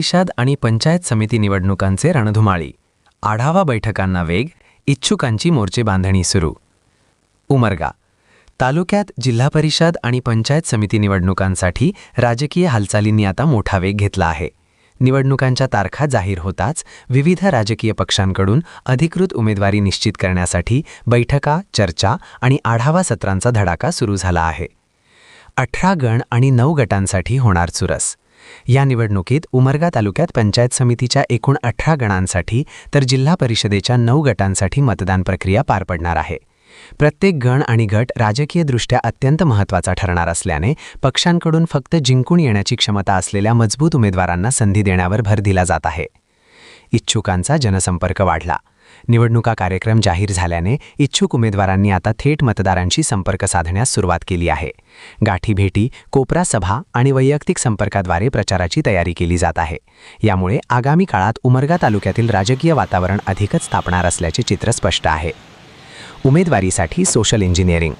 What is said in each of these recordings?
परिषद आणि पंचायत समिती निवडणुकांचे रणधुमाळी. आढावा बैठकांना वेग इच्छुकांची मोर्चे बांधणी सुरू. उमरगा. तालुक्यात जिल्हा परिषद आणि पंचायत समिती निवडणुकांसाठी राजकीय हालचालींनी आता मोठा वेग घेतला आहे. निवडणुकांच्या तारखा जाहीर होताच विविध राजकीय पक्षांकडून अधिकृत उमेदवारी निश्चित करण्यासाठी बैठका चर्चा आणि आढावा सत्रांचा धडाका सुरू झाला आहे. अठरा गण आणि नऊ गटांसाठी होणार चुरस. या निवडणुकीत उमरगा तालुक्यात पंचायत समितीच्या एकूण अठरा गणांसाठी तर जिल्हा परिषदेच्या नऊ गटांसाठी मतदान प्रक्रिया पार पडणार आहे. प्रत्येक गण आणि गट राजकीयदृष्ट्या अत्यंत महत्त्वाचा ठरणार असल्याने पक्षांकडून फक्त जिंकून येण्याची क्षमता असलेल्या मजबूत उमेदवारांना संधी देण्यावर भर दिला जात आहे. इच्छुकांचा जनसंपर्क वाढला. निवडणुका कार्यक्रम जाहीर झाल्याने इच्छुक उमेदवारांनी आता थेट मतदारांशी संपर्क साधण्यास सुरुवात केली आहे. गाठीभेटी कोपरा सभा आणि वैयक्तिक संपर्काद्वारे प्रचाराची तयारी केली जात आहे. यामुळे आगामी काळात उमरगा तालुक्यातील राजकीय वातावरण अधिकच तापणार असल्याचे चित्र स्पष्ट आहे. उमेदवारीसाठी सोशल इंजिनिअरिंग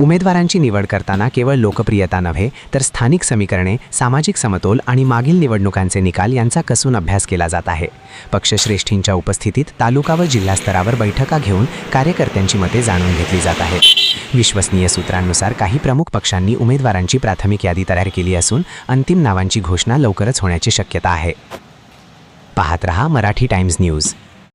उमेदवारांची निवड करताना केवळ लोकप्रियता नव्हे तर स्थानिक समीकरणे सामाजिक समतोल आणि मागील निवडणुकांचे निकाल यांचा कसून अभ्यास केला जात आहे. पक्षश्रेष्ठींच्या उपस्थितीत तालुका व जिल्हा स्तरावर बैठका घेऊन कार्यकर्त्यांची मते जाणून घेतली जात आहेत. विश्वसनीय सूत्रांनुसार काही प्रमुख पक्षांनी उमेदवारांची प्राथमिक यादी तयार केली असून अंतिम नावांची घोषणा लवकरच होण्याची शक्यता आहे. पाहत रहा मराठी टाइम्स न्यूज.